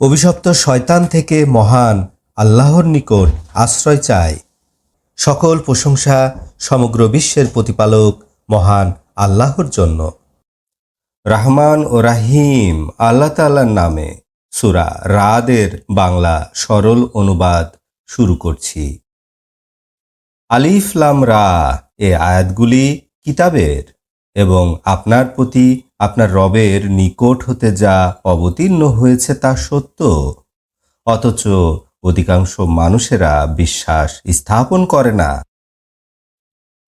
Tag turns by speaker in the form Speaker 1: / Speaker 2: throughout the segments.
Speaker 1: অভিশপ্ত শয়তান থেকে মহান আল্লাহর নিকট আশ্রয় চাই সকল প্রশংসা সমগ্র বিশ্বের প্রতিপালক মহান আল্লাহর জন্য। রাহমান ও রাহিম আল্লাহ তাআলার নামে সুরা রাদের বাংলা সরল অনুবাদ শুরু করছি। আলিফলাম রা এ আয়াতগুলি কিতাবের এবং আপনার প্রতি আপনার রবের নিকট হতে যা অবতীর্ণ হয়েছে তা সত্য। অথচ অধিকাংশ মানুষেরা বিশ্বাস স্থাপন করে না।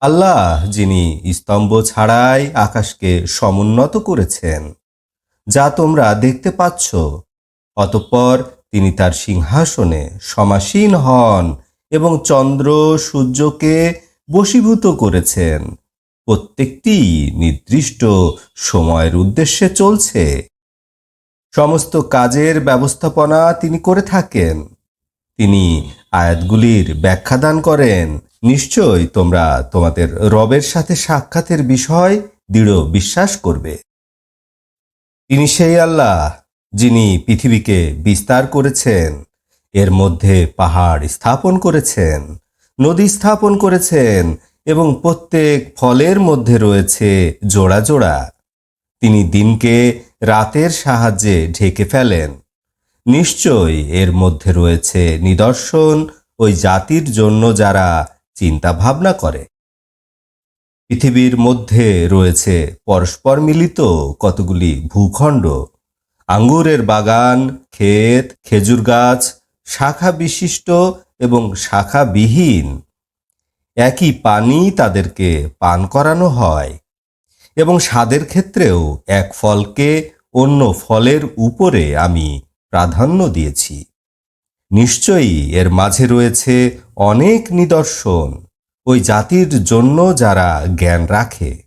Speaker 1: আল্লাহ, যিনি স্তম্ভ ছাড়াই আকাশকে সমুন্নত করেছেন, যা তোমরা দেখতে পাচ্ছ, অতঃপর তিনি তার সিংহাসনে সমাসীন হন এবং চন্দ্র সূর্যকে বশীভূত করেছেন। প্রত্যেকটি নির্দিষ্ট সময়ের উদ্দেশ্যে চলছে। সমস্ত কাজের ব্যবস্থাপনা তিনি করে থাকেন। তিনি আয়াতগুলির ব্যাখ্যা দান করেন। নিশ্চয় তোমরা তোমাদের রবের সাথে সাক্ষাতের বিষয় দৃঢ় বিশ্বাস করবে। তিনি সেই আল্লাহ যিনি পৃথিবীকে বিস্তার করেছেন, এর মধ্যে পাহাড় স্থাপন করেছেন, নদী স্থাপন করেছেন এবং প্রত্যেক ফলের মধ্যে রয়েছে জোড়া জোড়া। তিনি দিনকে রাতের সাহায্যে ঢেকে ফেলেন। নিশ্চয় এর মধ্যে রয়েছে নিদর্শন ওই জাতির জন্য যারা চিন্তা ভাবনা করে। পৃথিবীর মধ্যে রয়েছে পরস্পর মিলিত কতগুলি ভূখণ্ড। আঙ্গুরের বাগান, ক্ষেত, খেজুর গাছ, শাখা বিশিষ্ট এবং শাখাবিহীন একই পানি তাদেরকে পান করানো হয় এবং স্বাদের ক্ষেত্রেও এক ফলকে অন্য ফলের উপরে আমি প্রাধান্য দিয়েছি। নিশ্চয়ই এর মাঝে রয়েছে অনেক নিদর্শন ওই জাতির জন্য যারা জ্ঞান রাখে।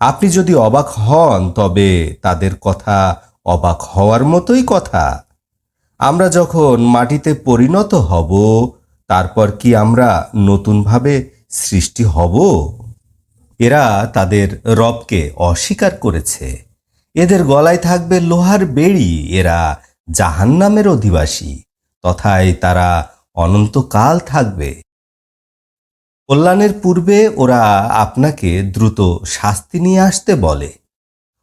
Speaker 1: আপনি যদি অবাক হন, তবে তাদের কথা অবাক হওয়ার মতোই কথা। আমরা যখন মাটিতে পরিণত হব তারপর কি আমরা নতুনভাবে সৃষ্টি হব? এরা তাদের রবকে অস্বীকার করেছে। এদের গলায় থাকবে লোহার বেড়ি। এরা জাহান্নামের অধিবাসী। তথায় তারা অনন্তকাল থাকবে। কল্যাণের পূর্বে ওরা আপনাকে দ্রুত শাস্তি নিয়ে আসতে বলে।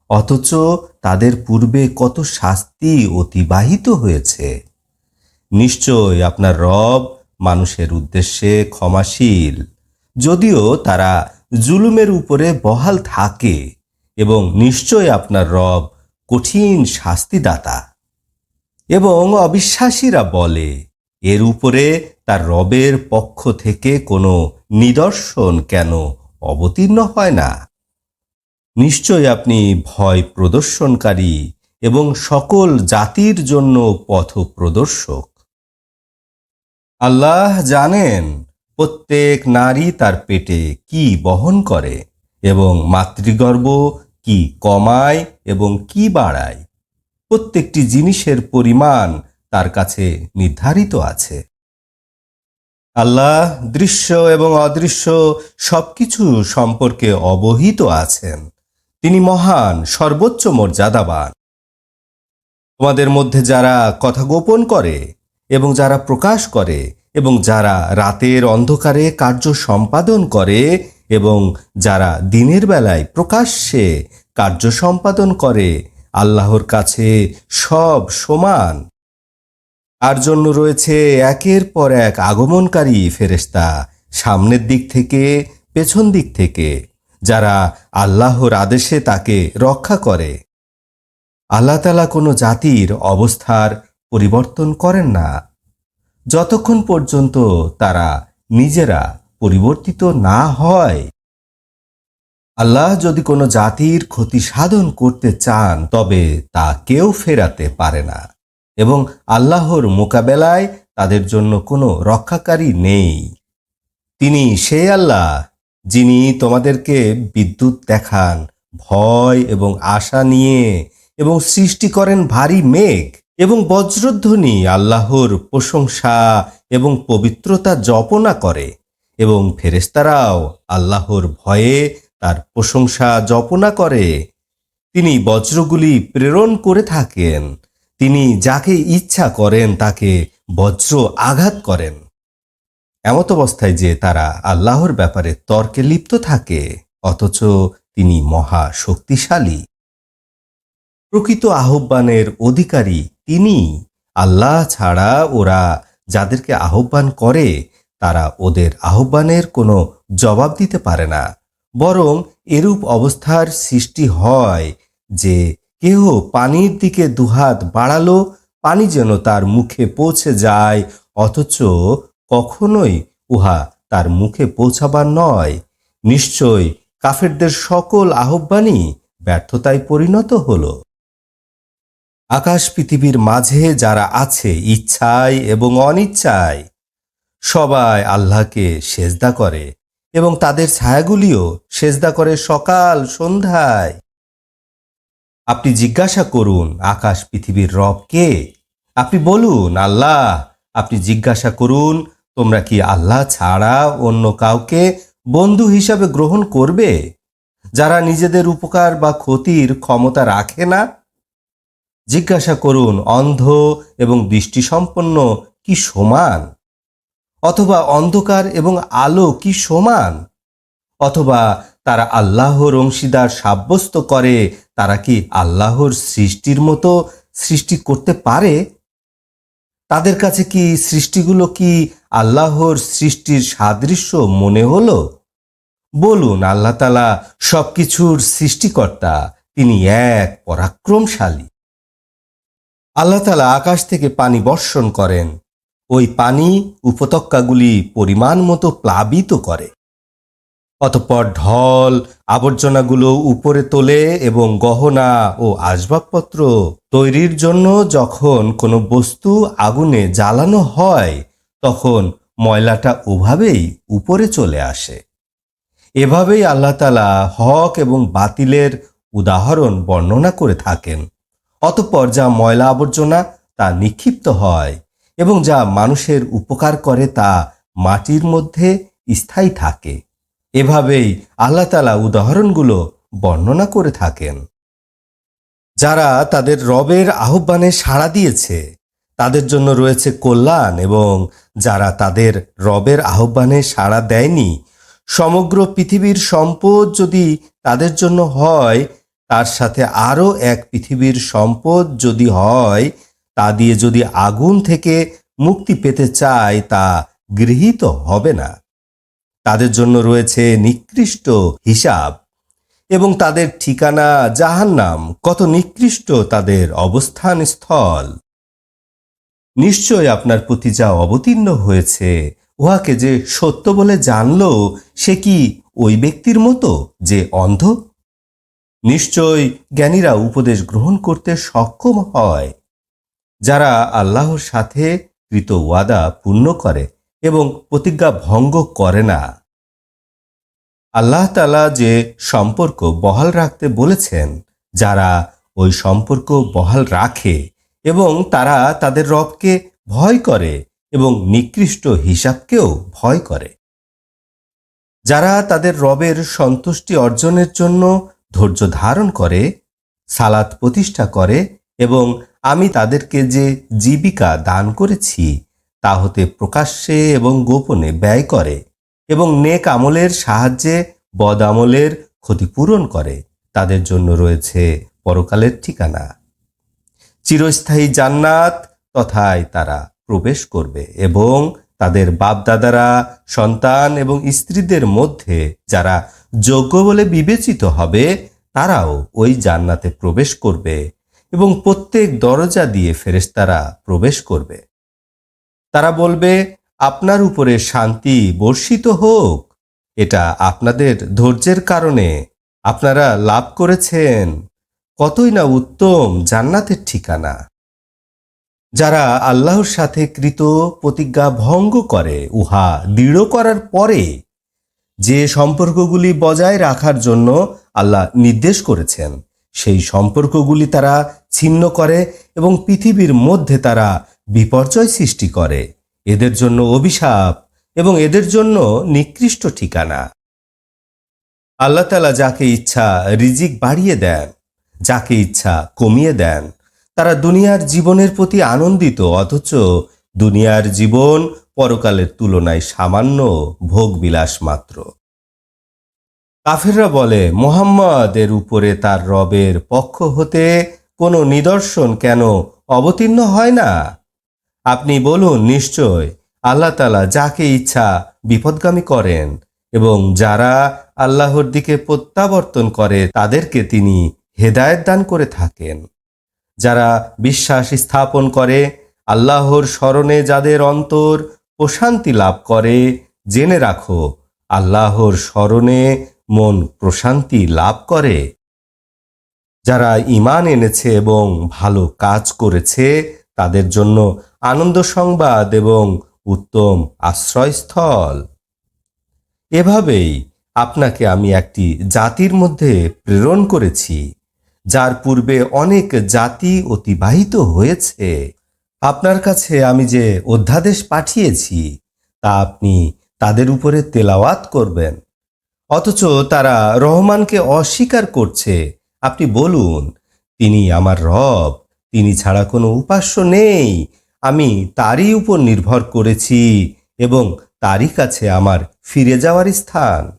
Speaker 1: অথচ তাদের পূর্বে কত শাস্তি অতিবাহিত হয়েছে। নিশ্চয় আপনার রব মানুষের উদ্দেশ্যে ক্ষমাশীল। যদিও তারা জুলুমের উপরে বহাল থাকে এবং নিশ্চয় আপনার রব কঠিন শাস্তিদাতা। এবং অবিশ্বাসীরা বলে, এর উপরে তার রবের পক্ষ থেকে কোনো নিদর্শন কেন অবতীর্ণ হয় না? নিশ্চয় আপনি ভয় প্রদর্শনকারী এবং সকল জাতির জন্য পথ প্রদর্শক আল্লাহ জানেন প্রত্যেক নারী তার পেটে কি বহন করে এবং মাতৃগর্ভ কি কমায় এবং কি বাড়ায়। প্রত্যেকটি জিনিসের পরিমাণ তার কাছে নির্ধারিত আছে। আল্লাহ দৃশ্য এবং অদৃশ্য সবকিছু সম্পর্কে অবহিত আছেন। তিনি মহান, সর্বোচ্চ মর্যাদাবান। তোমাদের মধ্যে যারা কথা গোপন করে এবং যারা প্রকাশ করে এবং যারা রাতের অন্ধকারে কার্য সম্পাদন করে এবং যারা দিনের বেলায় প্রকাশ্যে কার্য সম্পাদন করে, আল্লাহর কাছে সব সমান। আর জন্য রয়েছে একের পর এক আগমনকারী ফেরেস্তা সামনের দিক থেকে, পেছন দিক থেকে, যারা আল্লাহর আদেশে তাকে রক্ষা করে। আল্লাহ তালা কোনো জাতির অবস্থার পরিবর্তন করেন না। যতক্ষণ পর্যন্ত তারা নিজেরা পরিবর্তিত না হয়। আল্লাহ যদি কোনো জাতির ক্ষতি সাধন করতে চান, তবে তা কেউ ফেরাতে পারে না এবং আল্লাহর মোকাবেলায় তাদের জন্য কোনো রক্ষাকারী নেই। তিনি সেই আল্লাহ যিনি তোমাদেরকে বিদ্যুৎ দেখান, ভয় এবং আশা নিয়ে এবং সৃষ্টি করেন ভারী মেঘ। এবং বজ্রধ্বনি আল্লাহর প্রশংসা এবং পবিত্রতা জপনা করে, এবং ফেরেস্তারাও আল্লাহর ভয়ে তার প্রশংসা জপনা করে। তিনি বজ্রগুলি প্রেরণ করে থাকেন। তিনি যাকে ইচ্ছা করেন তাকে বজ্র আঘাত করেন। এমত অবস্থায় যে তারা আল্লাহর ব্যাপারে তর্কে লিপ্ত থাকে, অথচ তিনি মহা শক্তিশালী। প্রকৃত আহ্বানের অধিকারী তিনি। আল্লাহ ছাড়া ওরা যাদেরকে আহ্বান করে, তারা ওদের আহ্বানের কোনো জবাব দিতে পারে না। বরং এরূপ অবস্থার সৃষ্টি হয় যে কেহ পানির দিকে দুহাত বাড়ালো, পানি যেন তার মুখে পৌঁছে যায়, অথচ কখনোই উহা তার মুখে পৌঁছাবার নয়। নিশ্চয় কাফেরদের সকল আহ্বানই ব্যর্থতায় পরিণত হলো। আকাশ পৃথিবীর মাঝে যারা আছে ইচ্ছায় এবং অনিচ্ছায়, সবাই আল্লাহকে সেজদা করে এবং তাদের ছায়াগুলিও সেজদা করে সকাল, সন্ধ্যায়। আপনি জিজ্ঞাসা করুন, আকাশ পৃথিবীর রব কে? আপনি বলুন, আল্লাহ। আপনি জিজ্ঞাসা করুন, তোমরা কি আল্লাহ ছাড়া অন্য কাউকে বন্ধু হিসাবে গ্রহণ করবে? যারা নিজেদের উপকার বা ক্ষতির ক্ষমতা রাখে না জিজ্ঞাসা করুন, অন্ধ এবং দৃষ্টিসম্পন্ন কি সমান? অথবা অন্ধকার এবং আলো কি সমান? অথবা তারা আল্লাহর অংশীদার সাব্যস্ত করে, তারা কি আল্লাহর সৃষ্টির মতো সৃষ্টি করতে পারে? তাদের কাছে কি সৃষ্টিগুলো কি আল্লাহর সৃষ্টির সাদৃশ্য মনে হলো? বলুন, আল্লাহ তালা সবকিছুর সৃষ্টিকর্তা, তিনি এক পরাক্রমশালী। আল্লাহ তালা আকাশ থেকে পানি বর্ষণ করেন। ওই পানি উপত্যকাগুলি পরিমাণ মতো প্লাবিত করে। অতঃপর ঢল, আবর্জনাগুলো উপরে তোলে এবং গহনা ও আসবাবপত্র তৈরির জন্য যখন কোনো বস্তু আগুনে জ্বালানো হয়, তখন ময়লাটা ওভাবেই উপরে চলে আসে। এভাবেই আল্লাহ তালা হক এবং বাতিলের উদাহরণ বর্ণনা করে থাকেন। অতঃপর যা ময়লা আবর্জনা তা নিক্ষিপ্ত হয় এবং যা মানুষের উপকার করে তা মাটির মধ্যে স্থায়ী থাকে। এভাবেই আল্লাহ তালা উদাহরণগুলো বর্ণনা করে থাকেন। যারা তাদের রবের আহ্বানে সাড়া দিয়েছে, তাদের জন্য রয়েছে কল্যাণ এবং যারা তাদের রবের আহ্বানে সাড়া দেয়নি, সমগ্র পৃথিবীর সম্পদ যদি তাদের জন্য হয় তার সাথে আরও এক পৃথিবীর সম্পদ যদি হয়, তা দিয়ে যদি আগুন থেকে মুক্তি পেতে চায়, তা গৃহীত হবে না। তাদের জন্য রয়েছে নিকৃষ্ট হিসাব এবং তাদের ঠিকানা জাহান্নাম। কত নিকৃষ্ট তাদের অবস্থান স্থল। নিশ্চয় আপনার প্রতি যা অবতীর্ণ হয়েছে, উহাকে যে সত্য বলে জানল, সে কি ওই ব্যক্তির মতো যে অন্ধ? নিশ্চয় জ্ঞানীরা উপদেশ গ্রহণ করতে সক্ষম হয়। যারা আল্লাহর সাথে কৃত ওয়াদা পূর্ণ করে এবং প্রতিজ্ঞা ভঙ্গ করে না। আল্লাহ তালা যে সম্পর্ক বহাল রাখতে বলেছেন, যারা ওই সম্পর্ক বহাল রাখে এবং তারা তাদের রবকে ভয় করে এবং নিকৃষ্ট হিসাবকেও ভয় করে। যারা তাদের রবের সন্তুষ্টি অর্জনের জন্য ধৈর্য ধারণ করে, সালাত প্রতিষ্ঠা করে এবং আমি তাদেরকে যে জীবিকা দান করেছি, তা হতে প্রকাশ্যে এবং গোপনে ব্যয় করে এবং নেক আমলের সাহায্যে বদ আমলের ক্ষতিপূরণ করে। তাদের জন্য রয়েছে পরকালের ঠিকানা। চিরস্থায়ী জান্নাত তথায় তারা প্রবেশ করবে এবং তাদের বাপদাদারা, সন্তান এবং স্ত্রীদের মধ্যে যারা যোগ্য বলে বিবেচিত হবে, তারাও ওই জান্নাতে প্রবেশ করবে এবং প্রত্যেক দরজা দিয়ে ফেরেশতারা প্রবেশ করবে। তারা বলবে, আপনার উপরে শান্তি বর্ষিত হোক। এটা আপনাদের ধৈর্যের কারণে আপনারা লাভ করেছেন। কতই না উত্তম জান্নাতের ঠিকানা। যারা আল্লাহর সাথে কৃত প্রতিজ্ঞা ভঙ্গ করে, উহা দৃঢ় করার পরে যে সম্পর্কগুলি বজায় রাখার জন্য আল্লাহ নির্দেশ করেছেন। সেই সম্পর্কগুলি তারা ছিন্ন করে এবং পৃথিবীর মধ্যে তারা বিপর্যয় সৃষ্টি করে। এদের জন্য অভিশাপ এবং এদের জন্য নিকৃষ্ট ঠিকানা। আল্লাহ তালা যাকে ইচ্ছা রিজিক বাড়িয়ে দেন, যাকে ইচ্ছা কমিয়ে দেন, তারা দুনিয়ার জীবনের প্রতি আনন্দিত অথচ দুনিয়ার জীবন পরকালের তুলনায় সামান্য ভোগবিলাস মাত্র। কাফেররা বলে, মোহাম্মদের উপরে তার রবের পক্ষ হতে কোনো নিদর্শন কেন অবতীর্ণ হয় না? আপনি বলুন, নিশ্চয় আল্লাহ তালা যাকে ইচ্ছা বিপদগামী করেন এবং যারা আল্লাহর দিকে প্রত্যাবর্তন করে তাদেরকে তিনি হেদায়েত দান করে থাকেন। যারা বিশ্বাস স্থাপন করে আল্লাহর স্মরণে যাদের অন্তর প্রশান্তি লাভ করে, জেনে রাখো, আল্লাহর স্মরণে মন প্রশান্তি লাভ করে। যারা ইমান এনেছে এবং ভালো কাজ করেছে, তাদের জন্য আনন্দ সংবাদ এবং উত্তম আশ্রয়স্থল। এভাবেই আপনাকে আমি একটি জাতির মধ্যে প্রেরণ করেছি, যার পূর্বে অনেক জাতি অতিবাহিত হয়েছে। আপনার কাছে আমি যে অধ্যাদেশ পাঠিয়েছি, তা আপনি তাদের উপরে তেলাওয়াত করবেন। অথচ তারা রহমানকে অস্বীকার করছে। আপনি বলুন, তিনি আমার রব, তিনি ছাড়া কোনো উপাস্য নেই। আমি তারই উপর নির্ভর করেছি এবং তারই কাছে আমার ফিরে যাওয়ার স্থান।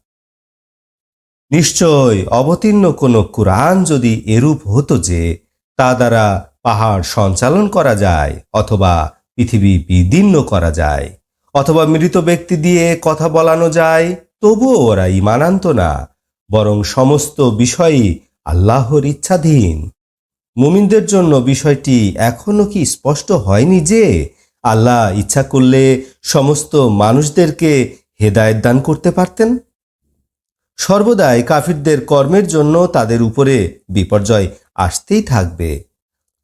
Speaker 1: নিশ্চয় অবতীর্ণ কোনো কোরআন যদি এরূপ হতো যে, তা দ্বারা পাহাড় সঞ্চালন করা যায় অথবা পৃথিবী বিদীর্ণ করা যায় অথবা মৃত ব্যক্তি দিয়ে কথা বলানো যায়, তবুও ওরা ইমান আনত না, বরং সমস্ত বিষয়ই আল্লাহর ইচ্ছাধীন। মুমিনদের জন্য বিষয়টি এখনও কি স্পষ্ট হয়নি যে আল্লাহ ইচ্ছা করলে সমস্ত মানুষদেরকে হেদায়েত দান করতে পারতেন? সর্বদাই কাফিরদের কর্মের জন্য তাদের উপরে বিপর্যয় আসতেই থাকবে।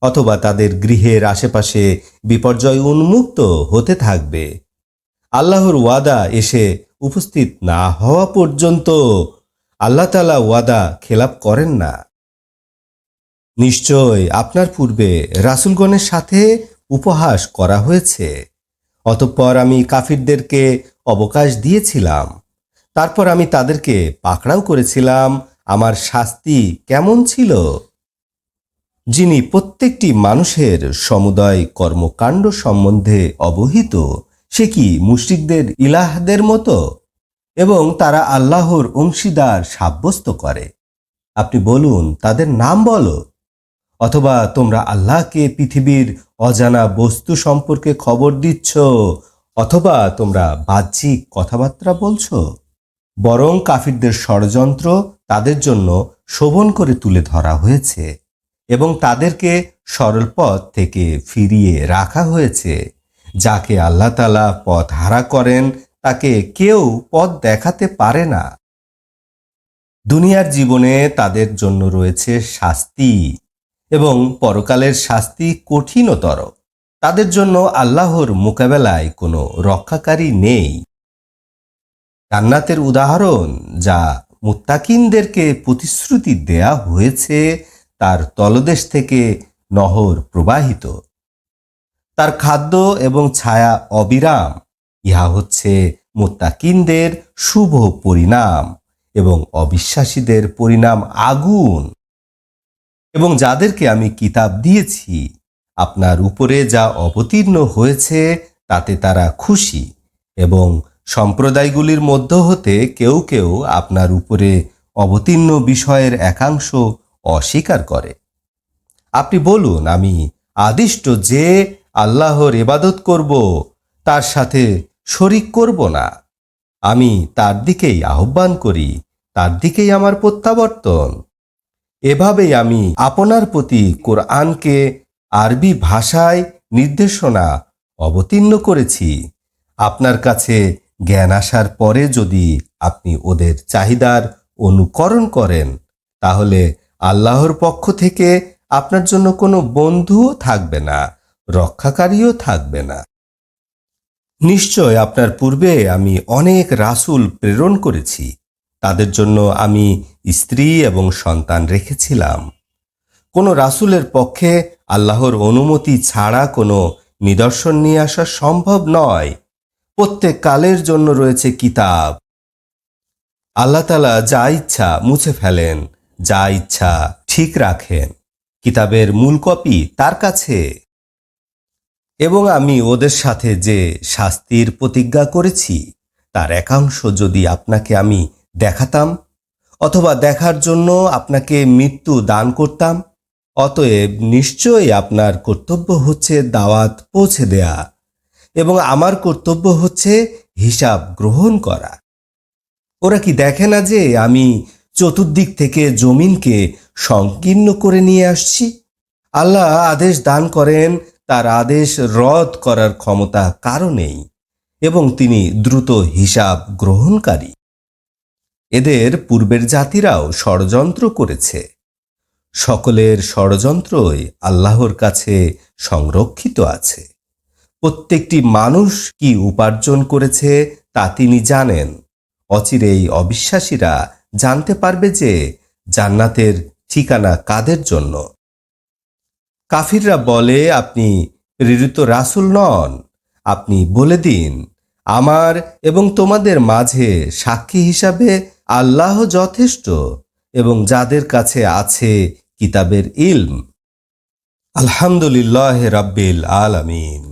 Speaker 1: অথবা তাদের গৃহের আশেপাশে বিপর্যয় উন্মুক্ত হতে থাকবে। আল্লাহর ওয়াদা এসে উপস্থিত না হওয়া পর্যন্ত আল্লাহ তালা ওয়াদা খেলাপ করেন না। নিশ্চয় আপনার পূর্বে রাসুলগণের সাথে উপহাস করা হয়েছে। অতঃপর আমি কাফিরদেরকে অবকাশ দিয়েছিলাম। তারপর আমি তাদেরকে পাকড়াও করেছিলাম। আমার শাস্তি কেমন ছিল? যিনি প্রত্যেকটি মানুষের সমুদয় কর্মকাণ্ড সম্বন্ধে অবহিত, সে কি মুশরিকদের ইলাহদের মতো? এবং তারা আল্লাহর অংশীদার সাব্যস্ত করে। আপনি বলুন, তাদের নাম বলো। অথবা তোমরা আল্লাহকে পৃথিবীর অজানা বস্তু সম্পর্কে খবর দিচ্ছ, অথবা তোমরা বাহ্যিক কথাবার্তা বলছো? বরং কাফিরদের ষড়যন্ত্র তাদের জন্য শোভন করে তুলে ধরা হয়েছে। এবং তাদেরকে সরল পথ থেকে ফিরিয়ে রাখা হয়েছে। যাকে আল্লাহ তালা পথ হারা করেন, তাকে কেউ পথ দেখাতে পারে না। দুনিয়ার জীবনে তাদের জন্য রয়েছে শাস্তি এবং পরকালের শাস্তি কঠিনতর। তাদের জন্য আল্লাহর মোকাবেলায় কোনো রক্ষাকারী নেই। জান্নাতের উদাহরণ যা মুত্তাকিনদেরকে প্রতিশ্রুতি দেয়া হয়েছে তার তলদেশ থেকে নহর প্রবাহিত। তার খাদ্য এবং ছায়া অবিরাম। ইহা হচ্ছে মুত্তাকিনদের শুভ পরিণাম এবং অবিশ্বাসীদের পরিণাম আগুন। এবং যাদেরকে আমি কিতাব দিয়েছি, আপনার উপরে যা অবতীর্ণ হয়েছে, তাতে তারা খুশি এবং সম্প্রদায়গুলির মধ্য হতে কেউ কেউ আপনার উপরে অবতীর্ণ বিষয়ের একাংশ অস্বীকার করে। আপনি বলুন, আমি আদিষ্ট যে আল্লাহর এবাদত করব, তার সাথে শরিক করব না। আমি তার দিকেই আহ্বান করি, তার দিকেই আমার প্রত্যাবর্তন। এভাবেই আমি আপনার প্রতি কোরআনকে আরবি ভাষায় নির্দেশনা অবতীর্ণ করেছি। আপনার কাছে জ্ঞান আসার পরে যদি আপনি ওদের চাহিদার অনুকরণ করেন, তাহলে আল্লাহর পক্ষ থেকে আপনার জন্য কোনো বন্ধুও থাকবে না, রক্ষাকারীও থাকবে না। নিশ্চয় আপনার পূর্বে আমি অনেক রাসূল প্রেরণ করেছি, তাদের জন্য আমি স্ত্রী এবং সন্তান রেখেছিলাম। কোনো রাসূলের পক্ষে আল্লাহর অনুমতি ছাড়া কোনো নিদর্শন নিয়ে আসা সম্ভব নয়। প্রত্যেক কালের জন্য রয়েছে কিতাব। আল্লাহ তালা যা ইচ্ছা মুছে ফেলেন। যা ইচ্ছা ঠিক রাখেন। কিতাবের মূল কপি তার কাছে। এবং আমি ওদের সাথে যে শাস্তির প্রতিজ্ঞা করেছি, তার একাংশ যদি আপনাকে আমি দেখাতাম, অথবা দেখার জন্য আপনাকে মৃত্যু দান করতাম, অতএব নিশ্চয়ই আপনার কর্তব্য হচ্ছে দাওয়াত পৌঁছে দেয়া, এবং আমার কর্তব্য হচ্ছে হিসাব গ্রহণ করা। ওরা কি দেখে না যে আমি চতুর্দিক থেকে জমিনকে সংকীর্ণ করে নিয়ে আসছি। আল্লাহ আদেশ দান করেন, তার আদেশ রদ করার ক্ষমতা কারও নেই এবং তিনি দ্রুত হিসাব গ্রহণকারী। এদের পূর্বের জাতিরাও ষড়যন্ত্র করেছে। সকলের ষড়যন্ত্রই আল্লাহর কাছে সংরক্ষিত আছে। প্রত্যেকটি মানুষ কি উপার্জন করেছে তা তিনি জানেন। অচিরেই অবিশ্বাসীরা জানতে পারবে যে জান্নাতের ঠিকানা কাদের জন্য। কাফিররা বলে, আপনি প্রেরিত রাসূল নন। আপনি বলে দিন, আমার এবং তোমাদের মাঝে সাক্ষী হিসাবে আল্লাহ যথেষ্ট এবং যাদের কাছে আছে কিতাবের ইলম। আলহামদুলিল্লাহ রাব্বিল আলামিন।